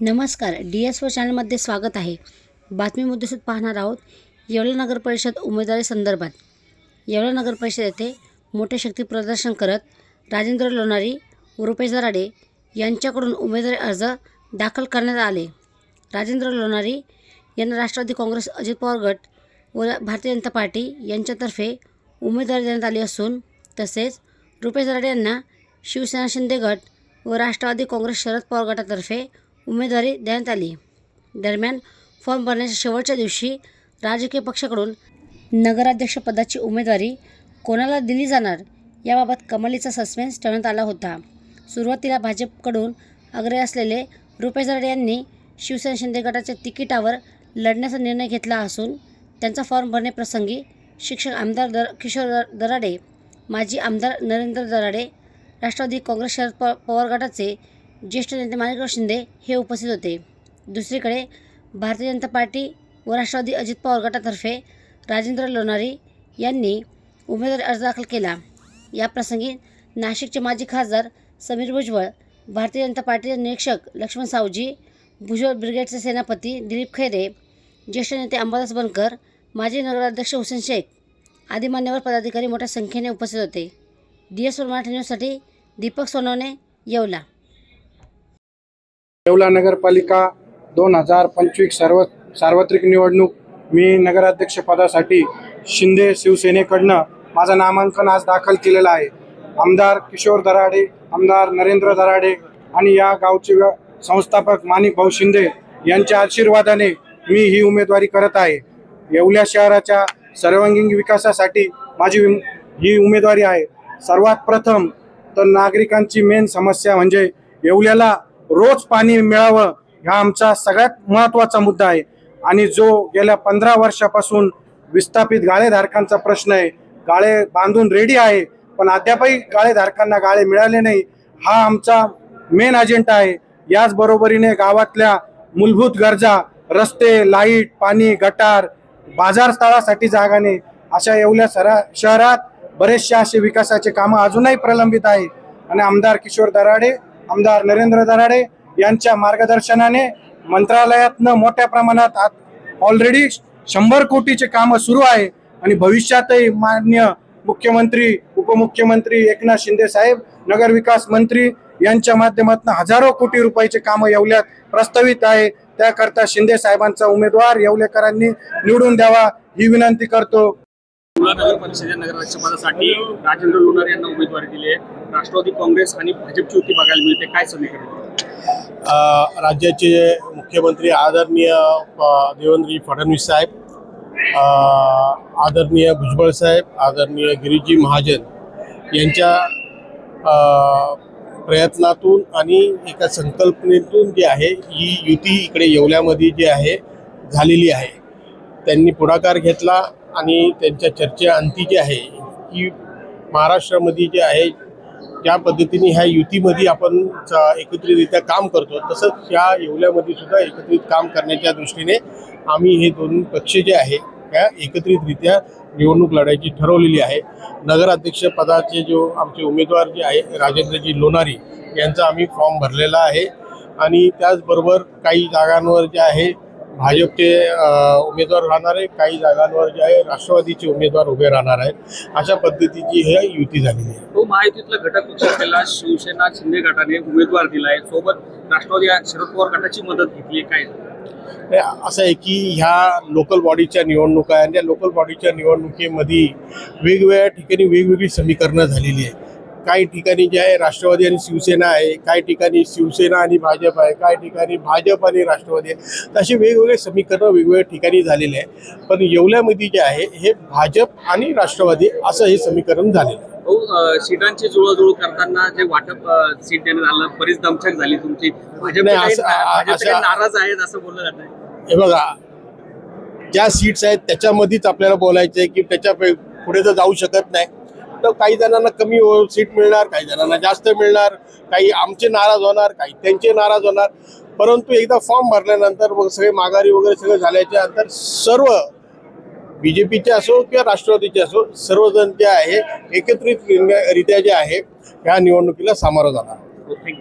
नमस्कार. D S व चॅनलमध्ये स्वागत आहे. बातमी मुद्देसूद पाहणार आहोत. येवला नगर परिषद उमेदवारी संदर्भात. येवला नगर परिषद येथे मोठे शक्ती प्रदर्शन करत राजेंद्र लोणारी व रुपेश दराडे यांच्याकडून उमेदवारी अर्ज दाखल करण्यात आले. राजेंद्र लोणारी यांना राष्ट्रवादी काँग्रेस अजित पवार गट व भारतीय जनता पार्टी यांच्यातर्फे उमेदवारी देण्यात आली असून तसेच रुपेश दराडे यांना शिवसेना शिंदे गट व राष्ट्रवादी काँग्रेस शरद पवार गटातर्फे उमेदवारी देण्यात आली. दरम्यान फॉर्म भरण्याच्या शेवटच्या दिवशी राजकीय पक्षाकडून नगराध्यक्षपदाची उमेदवारी कोणाला दिली जाणार याबाबत कमालीचा सस्पेन्स ठेवण्यात आला होता. सुरुवातीला भाजपकडून अग्रे असलेले रुपेश दराडे यांनी शिवसेना शिंदे गटाच्या तिकिटावर लढण्याचा निर्णय घेतला असून त्यांचा फॉर्म भरण्याप्रसंगी शिक्षक आमदार दर किशोर दराडे माजी आमदार नरेंद्र दराडे राष्ट्रवादी काँग्रेस शरद प पवार गटाचे ज्येष्ठ नेते माणिकराव शिंदे हे उपस्थित होते. दुसरीकडे भारतीय जनता पार्टी व राष्ट्रवादी अजित पवार गटातर्फे राजेंद्र लोणारी यांनी उमेदवारी अर्ज दाखल केला. याप्रसंगी नाशिकचे माजी खासदार समीर भुजबळ भारतीय जनता पार्टीचे निरीक्षक लक्ष्मण सावजी भुजबळ ब्रिगेडचे सेनापती दिलीप खैरे ज्येष्ठ नेते अंबादास बनकर माजी नगराध्यक्ष हुसेन शेख आदी मान्यवर पदाधिकारी मोठ्या संख्येने उपस्थित होते. डी एस मराठी न्यूजसाठी दीपक सोनवणे येवला. येवला नगरपालिका दोन हजार पंचवीस सर्व सार्वत्रिक निवडणूक मी नगराध्यक्षपदासाठी शिंदे शिवसेनेकडनं माझं नामांकन आज दाखल केलेलं आहे. आमदार किशोर दराडे आमदार नरेंद्र दराडे आणि या गावचे संस्थापक माणिक भाऊ शिंदे यांच्या आशीर्वादाने मी ही उमेदवारी करत आहे. येवल्या शहराच्या सर्वांगीण विकासासाठी माझी ही उमेदवारी आहे. सर्वात प्रथम तर नागरिकांची मेन समस्या म्हणजे येवल्याला रोज पाणी मिळावं हा आमचा सगळ्यात महत्त्वाचा मुद्दा आहे. आणि जो गेल्या पंधरा वर्षापासून विस्थापित गाळेधारकांचा प्रश्न आहे. गाळे बांधून रेडी आहे पण अद्यापही गाळेधारकांना गाळे मिळाले नाही हा आमचा मेन अजेंडा आहे. याचबरोबरीने गावातल्या मूलभूत गरजा रस्ते लाइट पाणी गटार बाजार स्थळासाठी अशा एवढ्या सरा शहरात बरेचसे असे विकासाचे कामं अजूनही प्रलंबित आहे आणि आमदार किशोर दराडे आमदार नरेंद्र दराडे यांच्या मार्गदर्शनाने मंत्रालयातनं मोठ्या प्रमाणात ऑलरेडी शंभर कोटीचे कामं सुरू आहे. आणि भविष्यातही मान्य मुख्यमंत्री उपमुख्यमंत्री एकनाथ शिंदे साहेब नगरविकास मंत्री यांच्या माध्यमातून हजारो कोटी रुपयाचे कामं येवल्यात प्रस्तावित आहे. त्याकरता शिंदे साहेबांचा उमेदवार येवलेकरांनी निवडून द्यावा ही विनंती करतो. मुळा नगर परिषदेच्या नगराध्यक्षपदासाठी राजेंद्र लोणार यांना उमेदवारी दिली आहे. राष्ट्रवादी काँग्रेस आणि भाजपची युती बघायला मिळते. काय समीकरण? राज्याचे मुख्यमंत्री आदरणीय अ, देवेंद्रजी फडणवीस साहेब आदरणीय भुजबळ साहेब आदरणीय गिरीजी महाजन यांच्या प्रयत्नातून आणि एका संकल्पनेतून जी आहे ही युती इकडे येवल्यामध्ये जी आहे झालेली आहे. त्यांनी पुढाकार घेतला. आणि त्यांच्या चर्चेअंती जी आहे की महाराष्ट्रामध्ये जे आहे ज्या पद्धतीने ह्या युतीमध्ये आपण एकत्रितरित्या काम करतो तसंच ह्या येवल्यामध्ये सुद्धा एकत्रित काम करण्याच्या दृष्टीने आम्ही हे दोन पक्ष जे आहे त्या एकत्रितरित्या निवडणूक लढायची ठरवलेली आहे. नगराध्यक्ष पदाचे जो आमचे उमेदवार जे आहे राजेंद्रजी लोणारी यांचा आम्ही फॉर्म भरलेला आहे. आणि त्याचबरोबर काही जागांवर जे आहे भाजपचे उमेदवार राहणार आहे काही जागांवर जे आहे राष्ट्रवादीचे उमेदवार उभे राहणार आहेत. अशा पद्धतीची ही युती झालेली आहे. तो महायुतीतला घटक पक्ष असलेला शिवसेना शिंदे गटाने उमेदवार दिलाय. सोबत राष्ट्रवादी शरद पवार गटाची मदत घेतली काय? असं आहे की ह्या लोकल बॉडीच्या निवडणुका आहे आणि त्या लोकल बॉडीच्या निवडणुकीमध्ये वेगवेगळ्या ठिकाणी वेगवेगळी समीकरणं झालेली आहे काही ठिकाणी जे आहे राष्ट्रवादी आणि शिवसेना आहे काही ठिकाणी शिवसेना आणि भाजप आहे काही ठिकाणी भाजप आणि राष्ट्रवादी आहे. असे वेगवेगळे समीकरणं वेगवेगळ्या ठिकाणी झालेले आहे. पण येवल्यामध्ये जे आहे हे भाजप आणि राष्ट्रवादी असं हे समीकरण झालेलं आहे. सीटांची जुळवाजुळव करताना जे वाटप सीट देण्यात आलं बरीच दमछाक झाली तुमची. नाराज आहेत असं बोललं जात आहे हे बघा ज्या सीट्स आहेत त्याच्यामध्येच आपल्याला बोलायचं आहे की त्याच्या पुढे तर जाऊ शकत नाही. तर काही जणांना कमी हो- सीट मिळणार काही जणांना जास्त मिळणार काही आमचे नाराज होणार काही त्यांचे नाराज होणार. परंतु एकदा फॉर्म भरल्यानंतर मग सगळे माघारी वगैरे सगळं झाल्याच्यानंतर सर्व बी जे पीचे असो किंवा राष्ट्रवादीचे असो सर्वजण जे आहे एकत्रितरित्या जे आहे ह्या निवडणुकीला सामोरं जाणार. थँक्यू